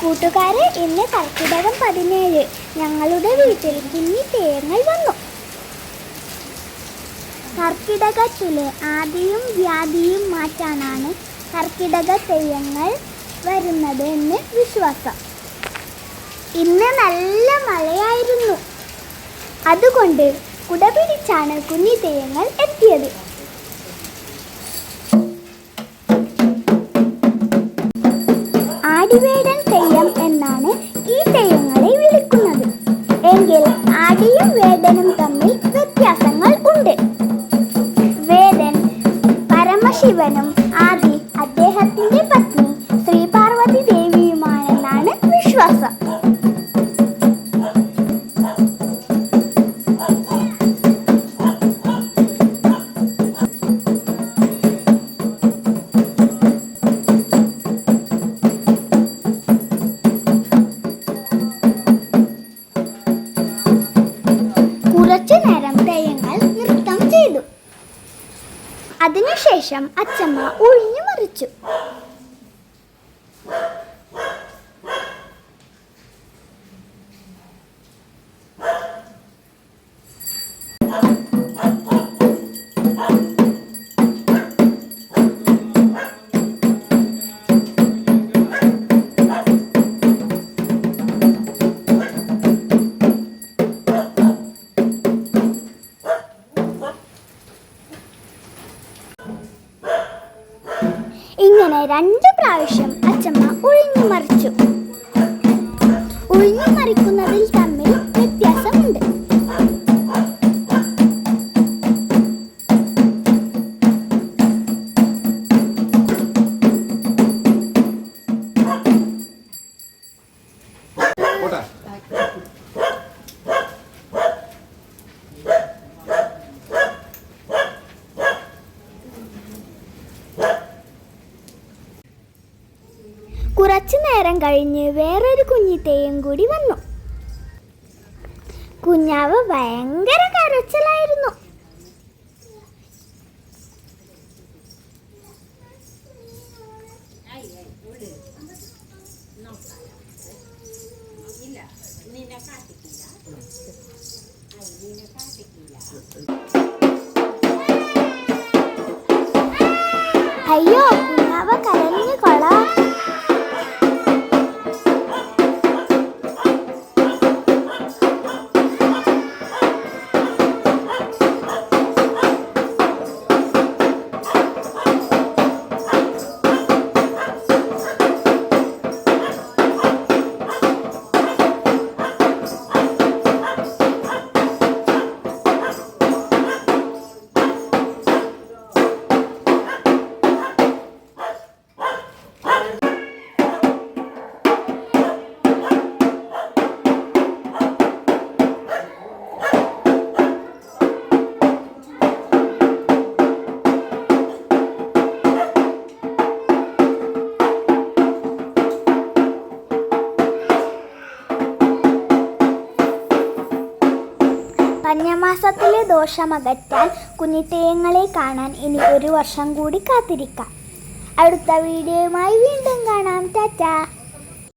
കൂട്ടുകാരെ ഇന്ന് കർക്കിടകം പതിനേഴ്. ഞങ്ങളുടെ വീട്ടിൽ കുഞ്ഞി തേങ്ങൾ വന്നു. കർക്കിടകത്തിലെ ആദിയും വ്യാധിയും മാറ്റാനാണ് കർക്കിടക തെയ്യങ്ങൾ വരുന്നത് എന്ന് വിശ്വാസം. ഇന്ന് നല്ല മഴയായിരുന്നു. അതുകൊണ്ട് കുട പിടിച്ചാണ് കുഞ്ഞി തെയ്യങ്ങൾ എത്തിയത്. ആടിവേടൻ dalam tamil അതിനുശേഷം അച്ചമ്മ ഒഴിഞ്ഞു മറിച്ചു. ഇങ്ങനെ രണ്ട് പ്രാവശ്യം അച്ചമ്മ ഒഴിഞ്ഞു മറിച്ചു. കുറച്ചു നേരം കഴിഞ്ഞ് വേറൊരു കുഞ്ഞിത്തേയും കൂടി വന്നു. കുഞ്ഞാവ് ഭയങ്കര കരച്ചിലായിരുന്നു. അയ്യോ പഞ്ഞമാസത്തിലെ ദോഷമകറ്റാൻ കുഞ്ഞിത്തേയങ്ങളെ കാണാൻ ഇനി ഒരു വർഷം കൂടി കാത്തിരിക്കാം. അടുത്ത വീഡിയോയുമായി വീണ്ടും കാണാം. ടാറ്റ.